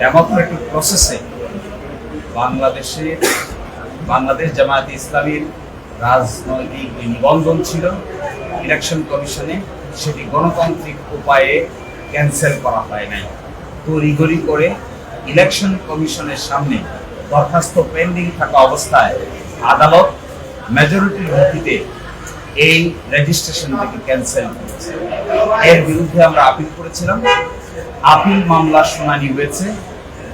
Democratic প্রসেসে বাংলাদেশে, বাংলাদেশ জামায়াত ইসলামীর রাজনৈতিক যে নিবন্ধন ছিল ইলেকশন কমিশনে সেটি গণতান্ত্রিক উপায়ে ক্যান্সেল করা হয় নাই। তড়িঘড়ি করে ইলেকশন কমিশনের সামনে দরখাস্ত পেন্ডিং থাকা অবস্থায় আদালত মেজরিটির ভিত্তিতে এই রেজিস্ট্রেশনটাকে ক্যান্সেল করেছে। এর বিরুদ্ধে আমরা আপিল করেছিলাম। আপিল মামলার শুনানি হয়েছে।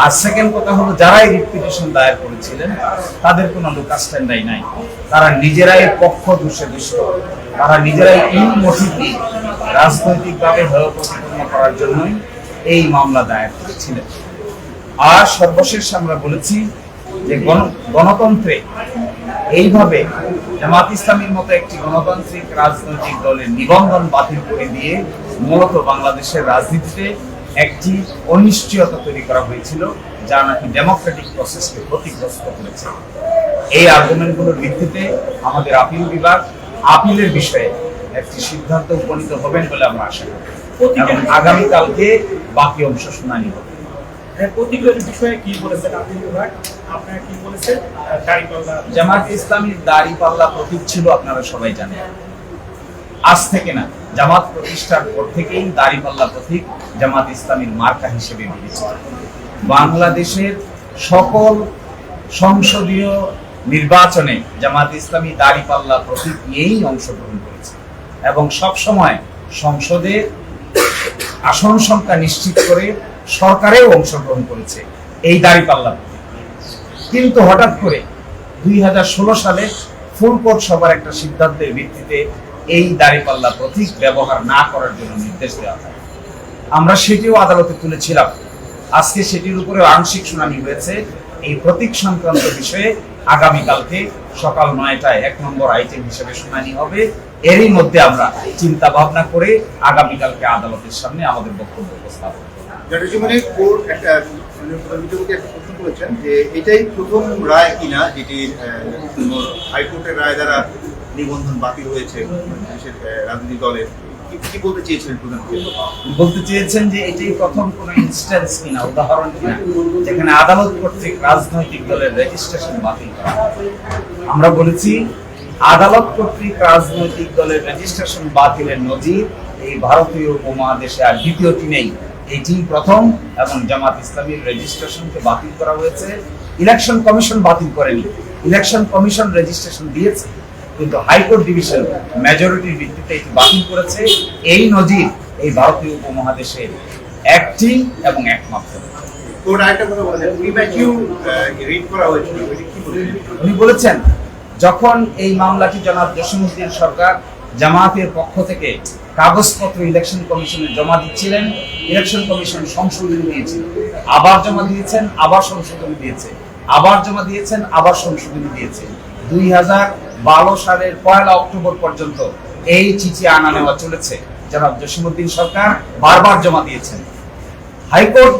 আর সেকেন্ড কথা হলো, যারাই রিপিটেশন দায়ের করেছিলেন তাদের কোনো লুকাস্ট্যান্ডাই নাই। তারা নিজেরাই পক্ষ দোষে দুষ্ট। তারা নিজেরাই ইন মোটিভলি রাজনৈতিকভাবে হেয় প্রতিপন্ন করার জন্যই এই মামলা দায়ের করেছিলেন। আর সর্বশেষ আমরা বলেছি যে গণ- গণতন্ত্রে এইভাবে জামাত ইসলামীর মতো একটি গণতান্ত্রিক রাজনৈতিক দলের নিবন্ধন বাতিল করে দিয়ে মূলত বাংলাদেশের রাজনীতিতে একটি অনিশ্চয়তা তৈরি করা হয়েছিল যা নাকি ডেমোক্রেটিক প্রসেসকে ক্ষতিগ্রস্ত করেছে। এই আর্গুমেন্টগুলোর ভিত্তিতে আমাদের আপিল বিভাগ আপিলের বিষয়ে একটি সিদ্ধান্ত উপনীত হবেন বলে আমরা আশা করি। এবং আগামীকালকে বাকি অংশ শুনানি হবে। হ্যাঁ, বিষয়ে কি বলেছেন আপনি বিভাগ? আপনারা কি বলেছেন? জামাত ইসলামীর দাড়ি পাল্লা প্রতীক ছিল আপনারা সবাই জানেন। আজ থেকে না, জামাত প্রতিষ্ঠার পর থেকেই দাড়ি পাল্লা প্রতীক জামাত ইসলামীর মার্কা হিসেবে বিবেচিত। বাংলাদেশের সকল সংসদীয় নির্বাচনে জামাত ইসলামী দাড়ি পাল্লা প্রতীক নিয়েই অংশগ্রহণ করেছে এবং সব সময় সংসদে আসন সংখ্যা নিশ্চিত করে সরকারেও অংশগ্রহণ করেছে এই দাড়ি পাল্লা প্রতীক কিন্তু হঠাৎ করে দুই হাজার ষোলো সালে ফুল কোর্ট সভার একটা সিদ্ধান্তের ভিত্তিতে এই দাঁড়িপাল্লা প্রতীক ব্যবহার না করার জন্য নির্দেশ দেওয়া হয়। আমরা সেটিও আদালতে তুলেছিলাম। আজকে সেটির উপরে আংশিক শুনানি হয়েছে। এই প্রতীক সংক্রান্ত বিষয়ে আগামীকালকে সকাল নয়টায় এক নম্বর আইটেম হিসেবে শুনানি হবে। এরই মধ্যে আমরা চিন্তা ভাবনা করে আগামীকালকে আদালতের সামনে আমাদের বক্তব্য উপস্থাপন মানে মানে যে এটাই প্রথম রায় কিনা যেটি হাইকোর্টের রায় দ্বারা নিবন্ধন বাতিল হয়েছে দেশের রাজনৈতিক দলের। কি- বলতে চেয়েছিলেন প্রধান বিচারপতি বলতে চেয়েছেন যে এটাই প্রথম কোন ইনস্ট্যান্স কিনা, উদাহরণ কিনা, যেখানে আদালত কর্তৃক রাজনৈতিক দলের রেজিস্ট্রেশন বাতিল করা আমরা বলেছি, আদালত কর্তৃক রাজনৈতিক দলের রেজিস্ট্রেশন বাতিলের নজির এই ভারতীয় উপমহাদেশে আর দ্বিতীয়টি নেই। এটি প্রথম এবং জামাত ইসলামীর রেজিস্ট্রেশনকে বাতিল করা হয়েছে। ইলেকশন কমিশন বাতিল করেনি। ইলেকশন কমিশন রেজিস্ট্রেশন দিয়েছে। কিন্তু হাইকোর্ট ডিভিশন মেজরিটির ভিত্তিতে এটি বাতিল করেছে। এই নজির এই ভারতীয় উপমহাদেশের একটি এবং একমাত্র। উনি বলেছেন যখন এই মামলাটি জনাব জসিমুদ্দিন সরকার জামায়াতের পক্ষ থেকে কাগজপত্র ইলেকশন কমিশনে জমা দিচ্ছিলেন ইলেকশন কমিশন সংশোধন দিয়েছিল আবার জমা দিয়েছেন আবার সংশোধন দিয়েছে। আবার জমা দিয়েছেন আবার সংশোধন দিয়েছে। দুই হাজার বারো সালের পয়লা অক্টোবর পর্যন্ত এই চিঠি আনা নেওয়া চলেছে। জনাব জসিমুদ্দিন সরকার বারবার জমা দিয়েছেন। হাইকোর্ট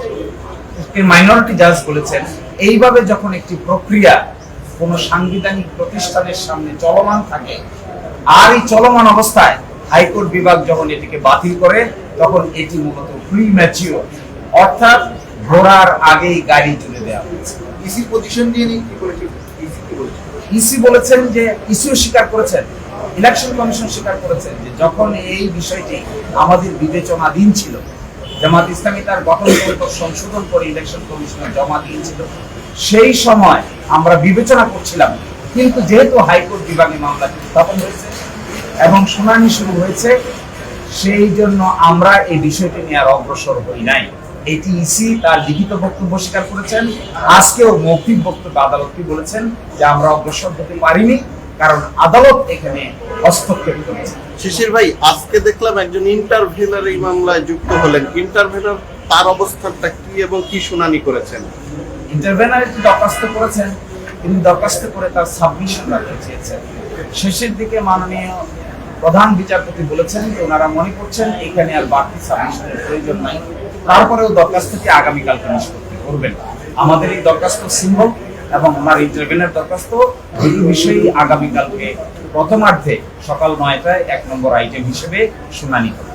মাইনরিটি জাজ বলেছেন, এইভাবে যখন একটি প্রক্রিয়া কোনো সাংবিধানিক প্রতিষ্ঠানের সামনে চলমান থাকে, আর এই চলমান অবস্থায় হাইকোর্ট বিভাগ যখন এটিকে বাতিল করে, তখন এটি মূলত প্রি ম্যাচিওর অর্থাৎ ঘোড়ার আগেই গাড়ি তুলে দেওয়া হয়েছে। ইসি পজিশন নিয়ে নিয়ে কি বলেছে ইসি বলেছেন যে ইসিও স্বীকার করেছেন, ইলেকশন কমিশন স্বীকার করেছেন যে যখন এই বিষয়টি আমাদের বিবেচনাধীন ছিল, জামাত ইসলামী তার গঠনতন্ত্র সংশোধন করে ইলেকশন কমিশনে জমা দিয়েছিল, সেই সময় আমরা বিবেচনা করছিলাম, কিন্তু যেহেতু হাইকোর্ট বিভাগে মামলা উত্থাপন হয়েছে এবং শুনানি শুরু হয়েছে, সেই জন্য আমরা এই বিষয়টি নিয়ে আর অগ্রসর হই নাই। এটি ইসি তার লিখিত বক্তব্য স্বীকার করেছেন। আজকেও মৌখিক বক্তব্য আদালতকে বলেছেন যে আমরা অগ্রসর হতে পারিনি কারণ আদালত এখানে হস্তক্ষেপ করেছে। শিশির ভাই আজকে দেখলাম একজন ইন্টারভেনার এই মামলায় যুক্ত হলেন। ইন্টারভেনার তার অবস্থানটা কি এবং কি শুনানি করেছেন? ইন্টারভেনার একটি দরখাস্ত করেছেন তিনি দরখাস্ত করে তার সাবমিশন রাখতে চেয়েছেন। শেষের দিকে মাননীয় প্রধান বিচারপতি বলেছেন যে ওনারা মনে করছেন এখানে আর বাড়তি সাবমিশনের প্রয়োজন নাই। তারপরেও দরখাস্তটি আগামীকালকে নিষ্পত্তি করবেন? আমাদের এই দরখাস্ত সিম্বল এবং আমার ইন্টারভেনের দরখাস্ত এই বিষয়েই আগামীকালকে প্রথমার্ধে সকাল নয়টায় এক নম্বর আইটেম হিসেবে শুনানি হবে।